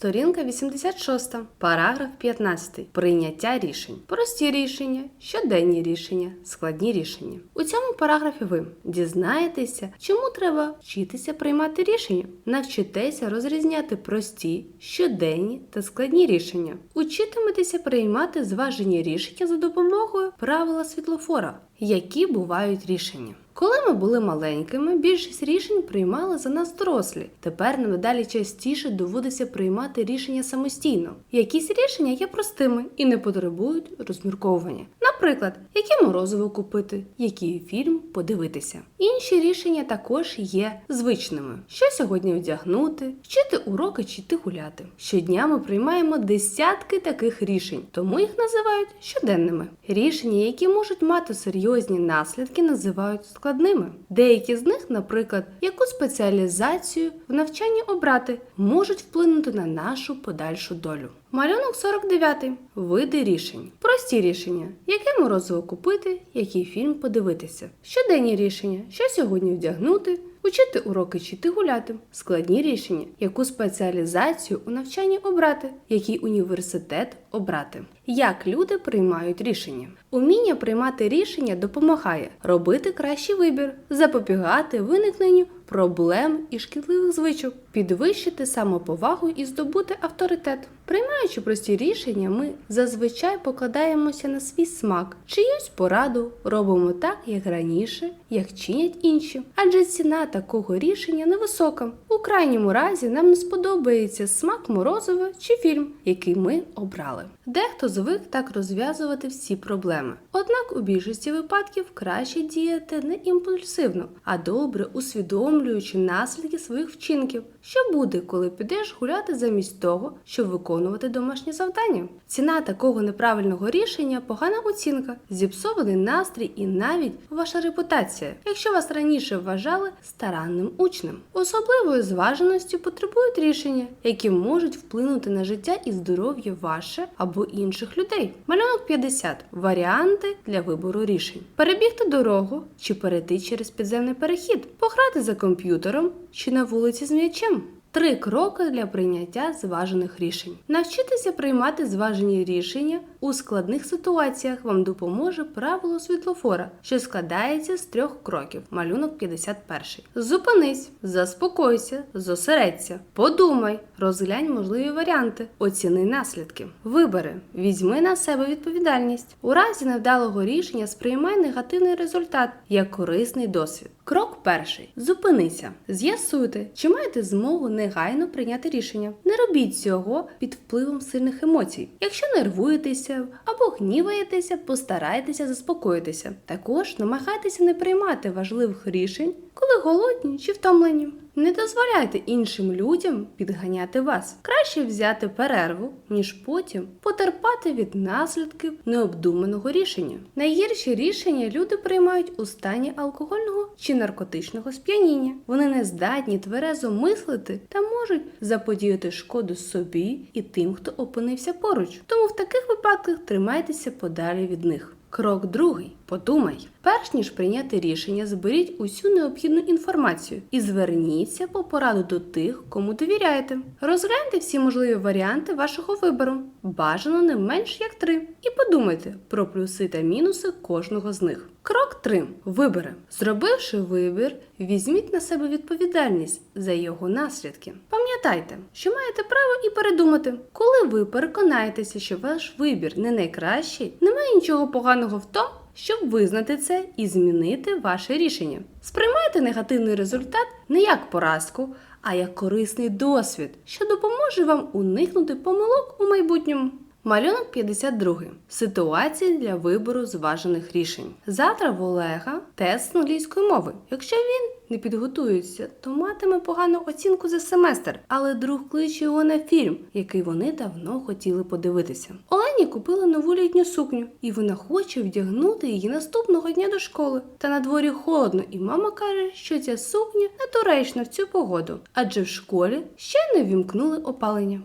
Сторінка 86, параграф 15. Прийняття рішень. Прості рішення, щоденні рішення, складні рішення. У цьому параграфі ви дізнаєтеся, чому треба вчитися приймати рішення. Навчитеся розрізняти прості, щоденні та складні рішення. Учитиметеся приймати зважені рішення за допомогою правила світлофора, які бувають рішення. Коли ми були маленькими, більшість рішень приймали за нас дорослі. Тепер нам далі частіше доводиться приймати рішення самостійно. Якісь рішення є простими і не потребують розмірковування. Наприклад, яке морозиво купити, який фільм подивитися. Інші рішення також є звичними: що сьогодні одягнути, вчити уроки чи йти гуляти. Щодня ми приймаємо десятки таких рішень, тому їх називають щоденними. Рішення, які можуть мати серйозні наслідки, називають складними. Деякі з них, наприклад, яку спеціалізацію в навчанні обрати, можуть вплинути на нашу подальшу долю. Малюнок 49. Види рішень. Прості рішення. Яке морозиво купити, який фільм подивитися. Щоденні рішення, що сьогодні вдягнути, учити уроки чи йти гуляти. Складні рішення, яку спеціалізацію у навчанні обрати, який університет обрати. Як люди приймають рішення. Уміння приймати рішення допомагає робити кращий вибір, запобігати виникненню проблем і шкідливих звичок, підвищити самоповагу і здобути авторитет. Приймаючи прості рішення, ми зазвичай покладаємося на свій смак, чиюсь пораду робимо так, як раніше, як чинять інші. Адже ціна такого рішення невисока. Крайньому разі нам не сподобається смак морозива чи фільм, який ми обрали. Дехто звик так розв'язувати всі проблеми. Однак у більшості випадків краще діяти не імпульсивно, а добре усвідомлюючи наслідки своїх вчинків. Що буде, коли підеш гуляти замість того, щоб виконувати домашні завдання? Ціна такого неправильного рішення погана оцінка, зіпсований настрій і навіть ваша репутація, якщо вас раніше вважали старанним учнем. Особливої зваженості потребують рішення, які можуть вплинути на життя і здоров'я ваше або інших людей. Малюнок 50. Варіанти для вибору рішень: перебігти дорогу чи перейти через підземний перехід, пограти за комп'ютером чи на вулиці з м'ячем. Три кроки для прийняття зважених рішень. Навчитися приймати зважені рішення у складних ситуаціях вам допоможе правило світлофора, що складається з трьох кроків. Малюнок 51. Зупинись, заспокойся, зосередься, подумай, розглянь можливі варіанти, оціни наслідки. Вибери, візьми на себе відповідальність. У разі невдалого рішення сприймай негативний результат як корисний досвід. Крок перший. Зупинися. З'ясуйте, чи маєте змогу негайно прийняти рішення. Не робіть цього під впливом сильних емоцій. Якщо нервуєтеся або гніваєтеся, постарайтеся заспокоїтися. Також намагайтеся не приймати важливих рішень, коли голодні чи втомлені. Не дозволяйте іншим людям підганяти вас. Краще взяти перерву, ніж потім потерпати від наслідків необдуманого рішення. Найгірші рішення люди приймають у стані алкогольного чи наркотичного сп'яніння. Вони не здатні тверезо мислити та можуть заподіяти шкоду собі і тим, хто опинився поруч. Тому в таких випадках тримайтеся подалі від них. Крок другий. Подумай. Перш ніж прийняти рішення, зберіть усю необхідну інформацію і зверніться по пораду до тих, кому довіряєте. Розгляньте всі можливі варіанти вашого вибору, бажано не менш як три. І подумайте про плюси та мінуси кожного з них. Крок 3. Вибори. Зробивши вибір, візьміть на себе відповідальність за його наслідки. Пам'ятайте, що маєте право і передумати. Коли ви переконаєтеся, що ваш вибір не найкращий, немає нічого поганого в тому, щоб визнати це і змінити ваше рішення. Сприймайте негативний результат не як поразку, а як корисний досвід, що допоможе вам уникнути помилок у майбутньому. Малюнок 52. Ситуації для вибору зважених рішень. Завтра в Олега тест англійської мови. Якщо він не підготується, то матиме погану оцінку за семестр, але друг кличе його на фільм, який вони давно хотіли подивитися. Олені купила нову літню сукню, і вона хоче вдягнути її наступного дня до школи. Та на дворі холодно, і мама каже, що ця сукня недоречна в цю погоду, адже в школі ще не вімкнули опалення.